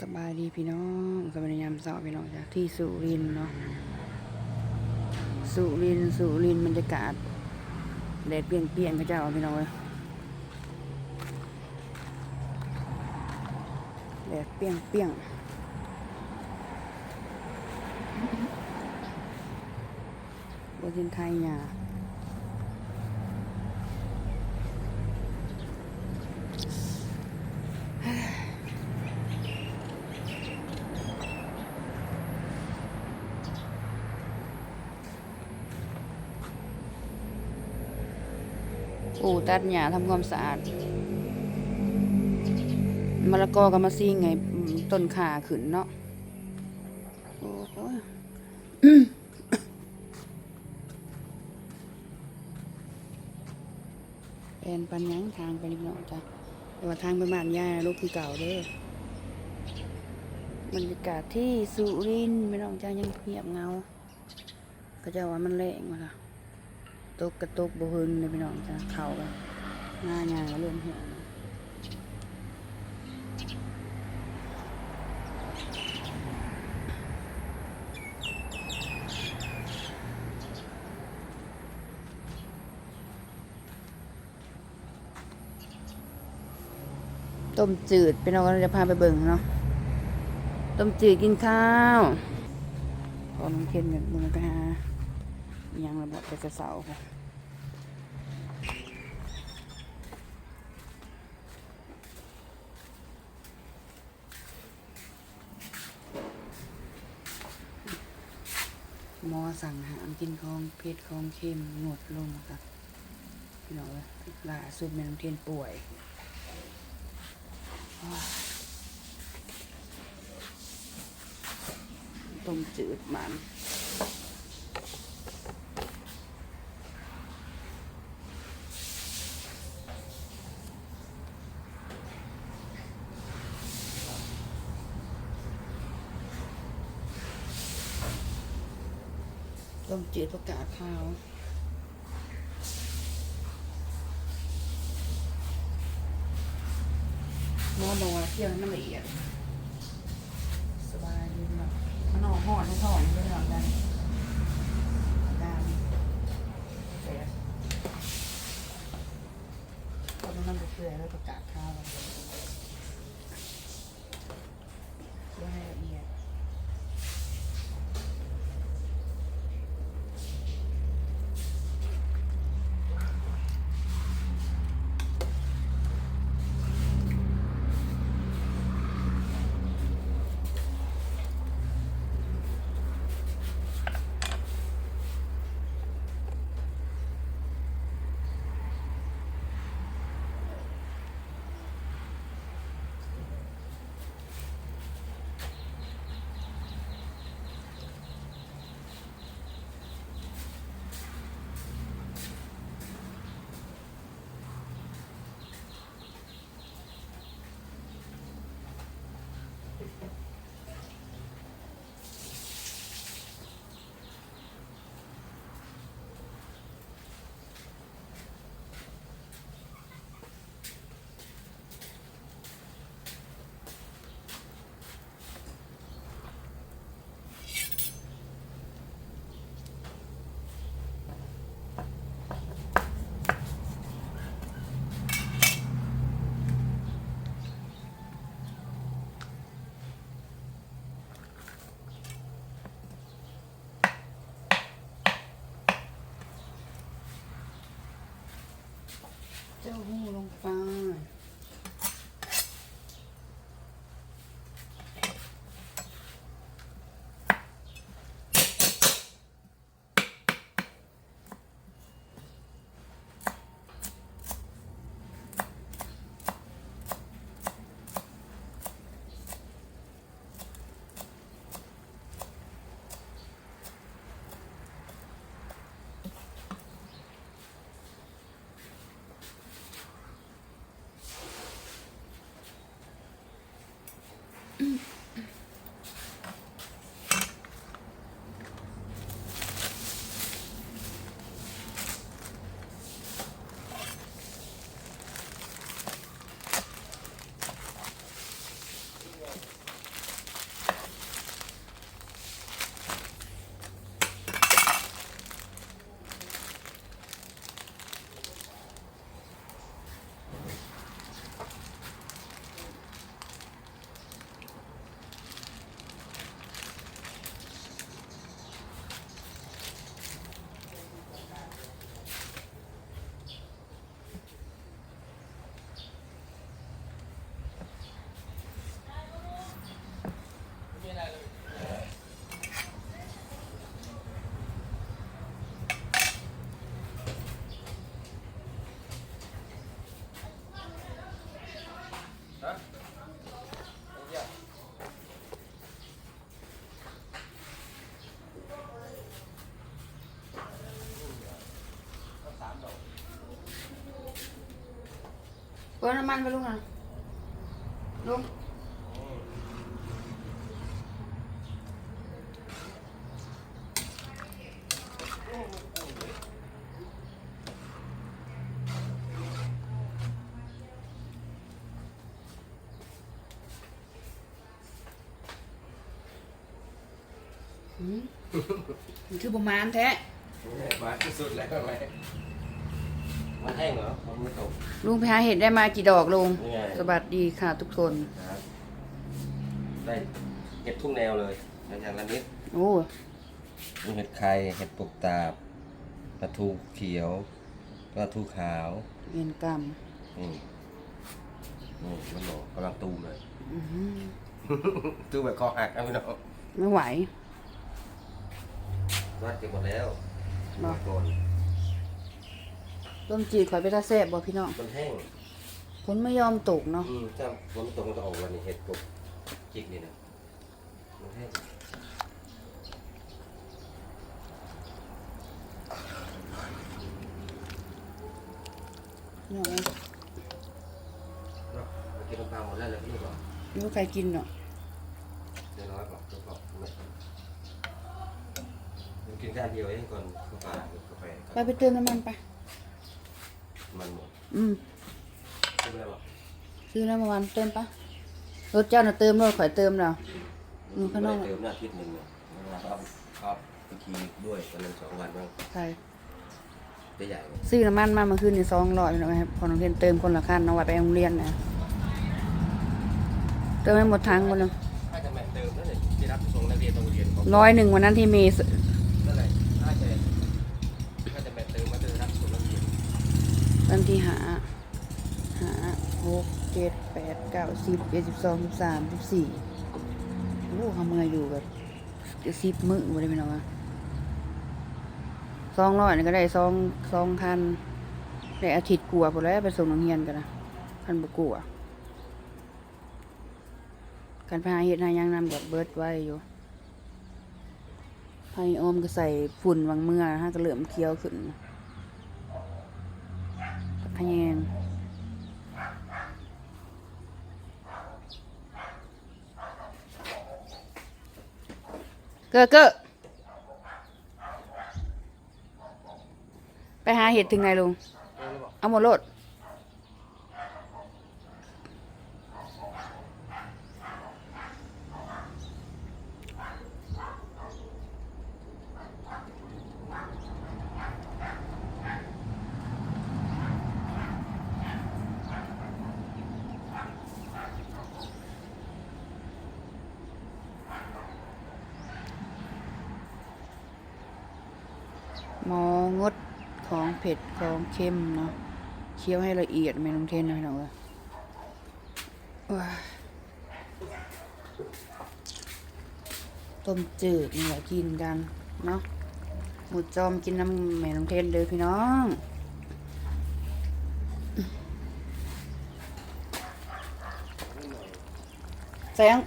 สบายดีพี่น้องสบายดียามเช้าพี่น้องจากที่สุรินทร์เนาะสุรินทร์สุรินทร์บรรยากาศแดดเปรี้ยงๆก็เจ้าพี่น้องเอ้ยแดดเปรี้ยงๆบนทินไทยหยา อู่ตัดหญ้าทำความสะอาดมะละกอกับมะซีไงต้นขาขึ้นเนาะโอ้โหเป็นปันยังทางไปนิดหน่อยจ้ะแต่ว่าทางไปบ้านย่าลูกคือเก่าเด้อบรรยากาศที่สุรินทร์ไม่ต้องจ้ายังเงียบเงาก็จะว่ามันแรงมาค่ะ ตุกกระตกบ่หึงเลยพี่น้องจ้ะเข่าหน้าหยาเริ่มเหี่ยวต้มจืดพี่น้องก็จะพาไปเบิ่งเนาะต้มจืดกินข้าวพอมันเค็มแบบมึงไปหา ยังระบบไปกระเสาค่ะมอสั่งอาหารกินของเผ็ดของเค็มงดลงค่ะพี่น้องเอ้ยล่าสุดแม่น้ำเทียนป่วยต้มจืดมัน ต้มจืดประกาศข้าวมอบอกว่าเที่ยวให้มันละเอียด สบายดีเนาะมันออกหอทุกห่อนี่ก็ทำได้ได้เสร็จตอนนั้นไปเชื่อยแล้วประกาศข้าวเเจ้ Mm. เปิดน้ำมันไปลุงนะลุงหืมมันคือประมาณแท้ มาที่สุดแล้วไหม มันแห้งเหรอมันไม่ตก ลุงไปหาเห็ดได้มากี่ดอกลุง นี่ไง สวัสดีค่ะทุกคน ครับ ได้เห็ดทุ่งแนวเลยอย่างละนิดโอ้มีเห็ดไข่ เห็ดปลูกตาบปลาทูเขียวปลาทูขาวเวียนกรรมนี่นี่มันบอกกำลังตูมเลย อื้อหือตูมแบบคอหักนะพี่น้องไม่ไหว วัดเก็บหมดแล้วบ่มา ก่อน ต้มจีดข่อยไปตาแซ่บบ่พี่น้องมันแห้งฝนไม่ยอมตกเนาะอืมถ้าฝนตกมันจะออกวันนี้เห็ดปลูกจิกนี่นะมันแห้งพี่น้องเอ้ยเนาะมันกินน้ำปลาหมดแล้วเลยนี่บอกไม่รู้ใครกินเนาะเดี๋ยวน้อยบอกเดี๋ยวบอกไม่มันกินแค่อันเดียวเองก่อนกาแฟกาแฟไปไปเติมน้ำมันไป มันหมดอืมใช่ไหมบอกซื้อน้ำมันเติมปะรถเจ้าน่ะเติมรถข่อยเติมแล้วอืมข้างนอก ไม่ได้เติมหน้าทิศหนึ่งเนี่ยเราเอาเอาไปขี่ด้วยวันนั้นสองวันบ้างใช่ได้ใหญ่ไหมซื้อน้ำมันมาเมื่อคืนนี่สองร้อยพี่น้องครับพอน้องเรียนเติมคนละคันน้องวัดไปโรงเรียนนะเติมให้หมดทางหมดเลยถ้าจะแม่เติมนั่นแหละที่รับส่งนักเรียนโรงเรียนของร้อยหนึ่งวันนั้นที่มีนั่นแหละถ้าจะถ้าจะแม่เติมมาเติมรับส่งนักเรียน วันที่หาหาหกเจ็ดแปดเก้าสิบเอ็ดสิบสองสิบสามสิบสี่โอ้ขาเมื่ออยู่แบบจะสิบมือบ่ได้พี่น้องอะสองร้อยนี่ก็ได้สองสองคันได้อาทิตย์กลัวาพอแล้วไปส่งโรงเรียนกันนะคันบกลัวการไปหาเห็ดหาหยังนำกับเบิร์ดไว้อยู่ไผ่ออมก็ใส่ฝุ่นวังเมื่อฮะก็เหลื่อมเคี้ยวขึ้น ขะแยงเก้อเก้อไปหาเห็ดถึงไหนลุงเอาหมดโลด หมองดของเผ็ดของเค็มเนาะเคี้ยวให้ละเอียดไม่ต้องเทนนะพี่น้องเอ้ยต้มจืดนี่แหละกินกันเนาะหมูจอมกินน้ำแม่น้องเทนเลยพี่น้องใส่ยัง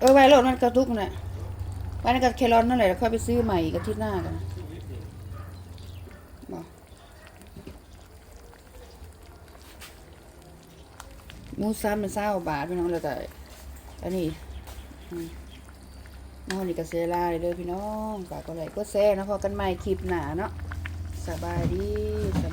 เออไว้โลดมันกระทุกน่ะไว้ในกระเคลอนนั่นแหละแล้วค่อยไปซื้อใหม่กอาทิตหน้ากันบอก หมูซ้ำเป็นเศร้าบาทพี่น้องแล้วแต่อันนี้น้องนี่ก็เซลาเลยเด้อพี่น้องฝากก็ไลก็แซ่นะพอกันใหม่คลิปหนาเนาะสบายดีส